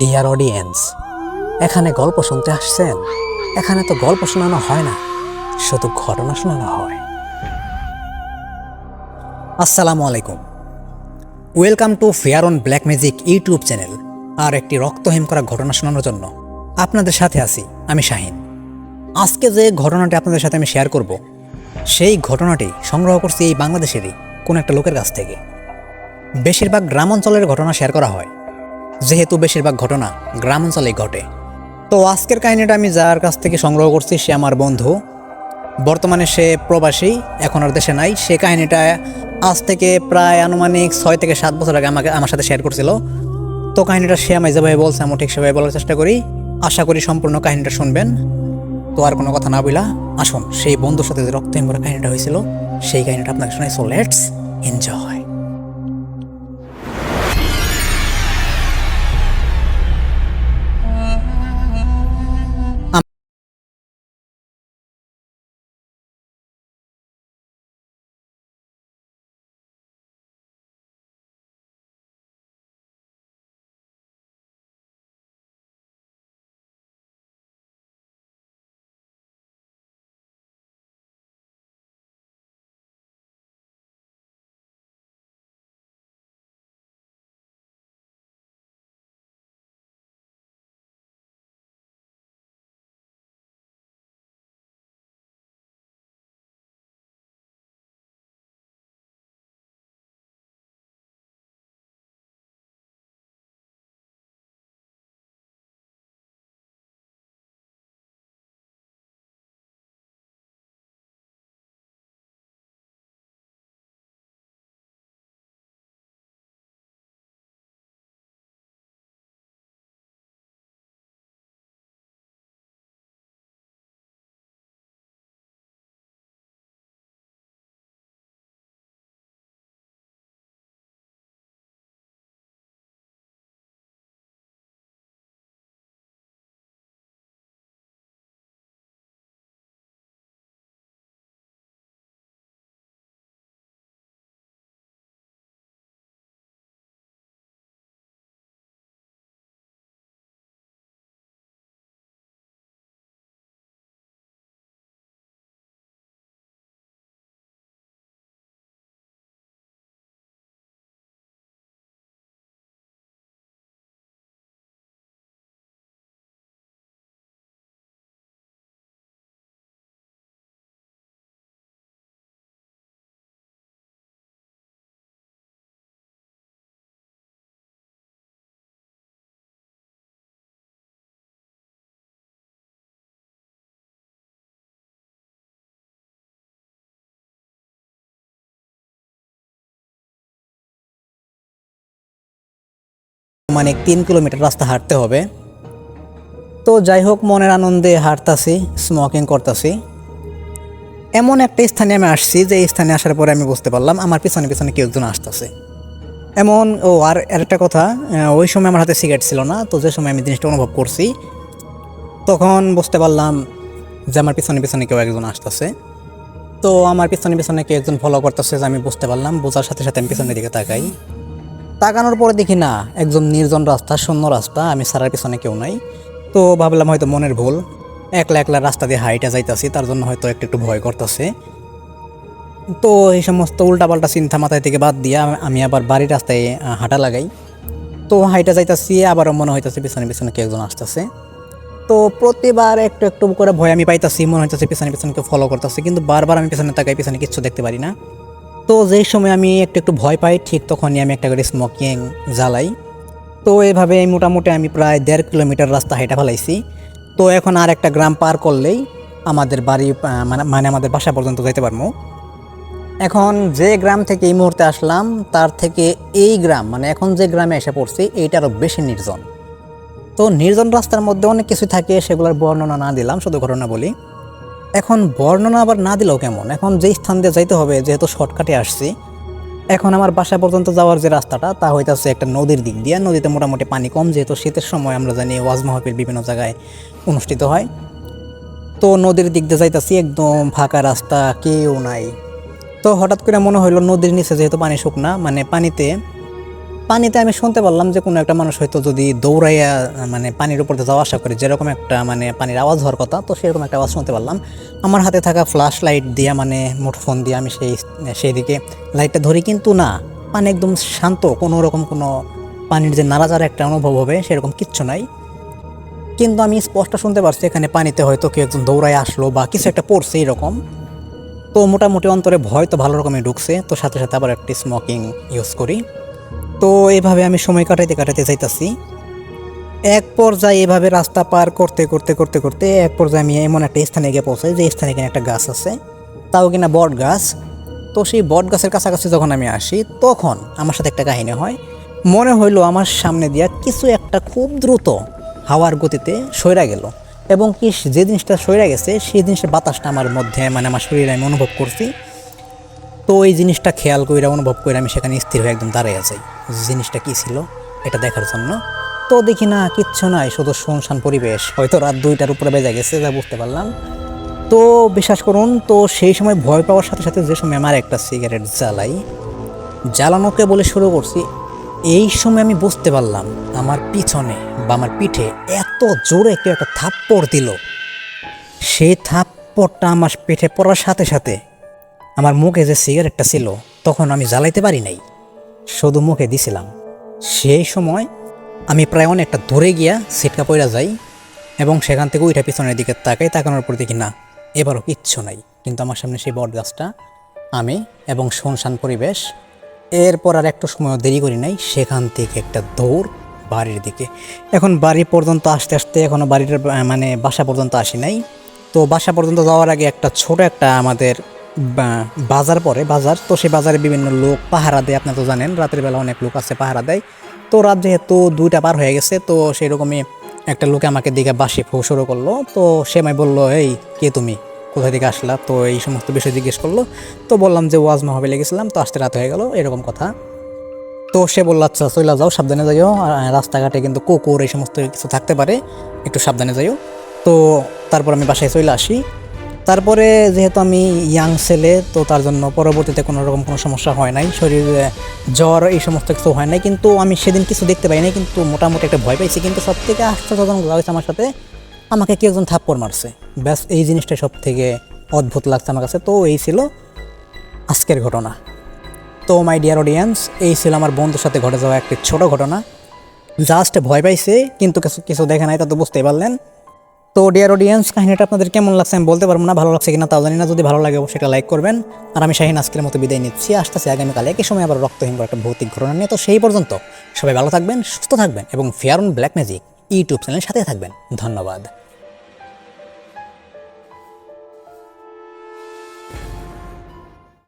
Dear audience এখানে গল্প শুনতে আসছেন? এখানে তো গল্প শোনানো হয় না, শুধু ঘটনা শোনানো হয়। আসসালামু আলাইকুম। Welcome to fair on black magic YouTube channel আর একটি রক্তহীন করা ঘটনা শোনানোর জন্য আপনাদের সাথে আছি আমি শাহিন। আজকে যে ঘটনাটি আপনাদের সাথে আমি শেয়ার করব, সেই ঘটনাটি সংগ্রহ করছি এই বাংলাদেশেরই কোন একটা লোকের কাছ থেকে। বেশিরভাগ গ্রাম অঞ্চলের ঘটনা শেয়ার করা হয়। যেহেতু বেশিরভাগ ঘটনা গ্রাম অঞ্চলেই ঘটে। তো আজকের কাহিনীটা আমি যার কাছ থেকে সংগ্রহ করছি, সে আমার বন্ধু। বর্তমানে সে প্রবাসী, এখন আর দেশে নাই। সে কাহিনীটা আজ থেকে প্রায় আনুমানিক ছয় থেকে সাত বছর আগে আমাকে আমার সাথে শেয়ার করছিল। তো কাহিনীটা সে আমায় যেভাবে বলছে আমি ঠিক সেভাবে বলার চেষ্টা করি। আশা করি সম্পূর্ণ কাহিনীটা শুনবেন। তো আর কোনো কথা না বলা আসুন, সেই বন্ধুর সাথে যে করা কাহিনীটা হয়েছিল, সেই কাহিনীটা আপনাকে শোনাই। সো লেটস এনজয় মানে তিন কিলোমিটার রাস্তা হাঁটতে হবে। তো যাই হোক, মনের আনন্দে হাঁটতাছি স্মোকিং করতেছি। এমন একটা স্থানে আমি আসছি, যে স্থানে আসার পরে আমি বুঝতে পারলাম আমার পিছনে পিছনে কেউ একজন আসতেছে। এমন, ও আর একটা কথা ওই সময় আমার হাতে সিগারেট ছিল না, তো যে সময় আমি জিনিসটা অনুভব করছি, তখন বুঝতে পারলাম যে আমার পিছনে পিছনে কেউ একজন আসতেছে। তো আমার পিছনে পিছনে কেউ একজন ফলো করতেছে, যে আমি বুঝতে পারলাম, বোঝার সাথে সাথে আমি পিছনের দিকে তাকাই। তাকানোর পরে দেখি না একদম নির্জন রাস্তা, শূন্য রাস্তা, আমি সারার পিছনে কেউ নাই। তো ভাবলাম হয়তো মনের ভুল, একলা একলা রাস্তা দিয়ে হাইটা যাইতাছি, তার জন্য হয়তো একটু একটু ভয় করতেছে। তো এই সমস্ত উল্টাপাল্টা চিন্তা মাথায় থেকে বাদ দিয়ে আমি আবার বাড়ির রাস্তায় হাঁটা লাগাই। তো হাইটা যাইতাছি, আবারও মনে হইতাছে পিছনে পিছনে কেউ একজন আসতেছে। তো প্রতিবার একটু একটু করে ভয় আমি পাইতাছি, মনে হইতাছে পিছনে পিছনে কেউ ফলো করতেছে, কিন্তু বারবার আমি পিছনে তাকাই পিছনে কিচ্ছু দেখতে পারি না। তো যেই সময় আমি একটু একটু ভয় পাই, ঠিক তখনই আমি একটা করে স্মোকিং জ্বালাই। তো এভাবে মোটামুটি আমি প্রায় দেড় কিলোমিটার রাস্তা হেঁটে ফেলাইছি। তো এখন আর একটা গ্রাম পার করলেই আমাদের বাড়ি মানে মানে আমাদের বাসা পর্যন্ত যেতে পারব। এখন যে গ্রাম থেকে এই মুহূর্তে আসলাম, তার থেকে এই গ্রাম মানে এখন যে গ্রামে এসে পড়ছি, এইটা আরও বেশি নির্জন। তো নির্জন রাস্তার মধ্যে অনেক কিছু থাকে, সেগুলোর বর্ণনা না দিলাম, শুধু ঘটনা বলি। এখন বর্ণনা আবার না দিলেও কেমন? এখন যে স্থান দিয়ে যাইতে হবে, যেহেতু শর্টকাটে আসছি, এখন আমার বাসা পর্যন্ত যাওয়ার যে রাস্তাটা, তা হইতাছে একটা নদীর দিক দিয়ে। নদীতে মোটামুটি পানি কম, যেহেতু শীতের সময় আমরা জানি ওয়াজ মাহফিল বিভিন্ন জায়গায় অনুষ্ঠিত হয়। তো নদীর দিক দিয়ে যাইতাছি, একদম ফাঁকা রাস্তা, কেউ নাই। তো হঠাৎ করে মনে হইল নদীর নিচে যেহেতু পানি শুকনা মানে পানিতে পানিতে আমি শুনতে পারলাম যে কোনো একটা মানুষ হয়তো যদি দৌড়াইয়া মানে পানির উপর যাওয়া আসা করে, যেরকম একটা মানে পানির আওয়াজ হওয়ার কথা, তো সেরকম একটা আওয়াজ শুনতে পারলাম। আমার হাতে থাকা ফ্ল্যাশ লাইট দিয়ে মানে মুঠোফোন দিয়ে আমি সেই সেই দিকে লাইটটা ধরি, কিন্তু না, পানি একদম শান্ত, কোনো রকম কোনো পানির যে নাড়াচাড়া একটা অনুভব হবে, সেরকম কিচ্ছু নাই। কিন্তু আমি স্পষ্ট শুনতে পারছি, এখানে পানিতে হয়তো কেউ একজন দৌড়ায় আসলো বা কিছু একটা পড়ছে এরকম। তো মোটামুটি অন্তরে ভয় তো ভালো রকমই ঢুকছে, তো সাথে সাথে আবার একটি স্মোকিং ইউজ করি। তো এভাবে আমি সময় কাটাইতে কাটাইতে যাইতাছি। এক পর্যায়ে এভাবে রাস্তা পার করতে করতে করতে করতে এক পর্যায়ে আমি এমন একটা স্থানে গিয়ে পৌঁছাই যে স্থানে কিনা একটা গাছ আছে। তাও কিনা বট গাছ। তো সেই বট গাছের কাছাকাছি যখন আমি আসি, তখন আমার সাথে একটা কাহিনী হয়। মনে হইল আমার সামনে দিয়া কিছু একটা খুব দ্রুত হাওয়ার গতিতে সইরা গেল এবং কি যে জিনিসটা সইরা গেছে, সেই জিনিসের বাতাসটা আমার মধ্যে মানে আমার শরীরে আমি অনুভব করছি। তো এই জিনিসটা খেয়াল করে অনুভব করে আমি সেখানে স্থির হয়ে একদম দাঁড়িয়ে যাই। জিনিসটা কি ছিল এটা দেখার জন্য? তো দেখি না, কিচ্ছু নাই, শুধু শুনশান পরিবেশ। হয়তো রাত দুইটার উপরে বেজে গেছে, যা বুঝতে পারলাম। তো বিশ্বাস করুন, তো সেই সময় ভয় পাওয়ার সাথে সাথে যে সময় আমার একটা সিগারেট জ্বালাই জ্বালানোকে বলে শুরু করছি, এই সময় আমি বুঝতে পারলাম আমার পিছনে বা আমার পিঠে এত জোরে কেউ একটা থাপ্পড় দিল। সেই থাপ্পড়টা আমার পিঠে পড়ার সাথে সাথে আমার মুখে যে সিগারেটটা ছিল, তখন আমি জ্বালাইতে পারি নাই। শুধু মুখে দিছিলাম। সেই সময় আমি প্রায় অনেকটা দূরে গিয়া সিটকা পইরা যাই এবং সেখান থেকে ওইটা পিছনের দিকে তাকাই, তাকানোর পর দেখি না, এবারও কিচ্ছু নাই। কিন্তু আমার সামনে সেই বট গাছটা আমি এবং শুনশান পরিবেশ, এরপর আর একটু সময় দেরি করি নাই, সেখান থেকে একটা দৌড় বাড়ির দিকে। এখন বাড়ি পর্যন্ত আসতে আসতে এখনও বাড়ির মানে বাসা পর্যন্ত আসি নাই। তো বাসা পর্যন্ত যাওয়ার আগে একটা ছোট একটা আমাদের বাজার পরে, বাজার, তো সেই বাজারে বিভিন্ন লোক পাহারা দেয় আপনি তো জানেন, রাতের বেলা অনেক লোক আছে পাহারা দেয়। তো রাত যেহেতু দুইটা পার হয়ে গেছে, তো সেরকমই একটা লোকে আমাকে দিকে বাসি ফু শুরু করল। তো সে আমায় বলল, এই, কে তুমি? কোথা থেকে আসলা? তো এই সমস্ত বিষয় জিজ্ঞেস করল। তো বললাম যে ওয়াজ মাহবিলে গেছিলাম, তো আসতে রাত হয়ে গেল, এরকম কথা। তো সে বলল আচ্ছা চলে যাও, সাবধানে যাইও রাস্তাঘাটে কিন্তু কুকুর, এই সমস্ত কিছু থাকতে পারে, একটু সাবধানে যাইও। তো তারপর আমি বাসায় চলে আসি। তারপরে যেহেতু আমি ইয়াং ছেলে, তো তার জন্য পরবর্তীতে কোনো রকম কোনো সমস্যা হয় নাই। শরীরে জ্বর, এই সমস্ত কিছু হয় নাই। কিন্তু আমি সেদিন কিছু দেখতে পাই নাই কিন্তু মোটামুটি একটা ভয় পাইছি। কিন্তু সব থেকে আশ্চর্যজনক লাগছে আমার সাথে, আমাকে কেউ একজন থাপ্পড় মারছে। ব্যাস, এই জিনিসটা সব থেকে অদ্ভুত লাগছে আমার কাছে। তো এই ছিল আজকের ঘটনা। তো মাই ডিয়ার অডিয়েন্স এই ছিল আমার বন্ধুর সাথে ঘটে যাওয়া একটি ছোট ঘটনা। জাস্ট ভয় পাইছে, কিন্তু কিছু কিছু দেখে নাই, তা তো বুঝতেই পারলেন। তো ডিয়ার অডিয়েন্স কাহিনীটা আপনাদের কেমন লাগছে আমি বলতে পারব না, ভালো লাগছে কিনা তাও জানি না, যদি ভালো লাগে অবশ্যই লাইক করবেন। আর আমি শাহিন আজকের মতো বিদায় নিচ্ছি, আসতেছি আগামীকাল একই সময় আবার রক্তহীন একটা ভৌতিক ঘটনা নিয়ে। তো সেই পর্যন্ত সবাই ভালো থাকবেন, সুস্থ থাকবেন এবং fair on black magic YouTube চ্যানেলের সাথে থাকবেন। ধন্যবাদ।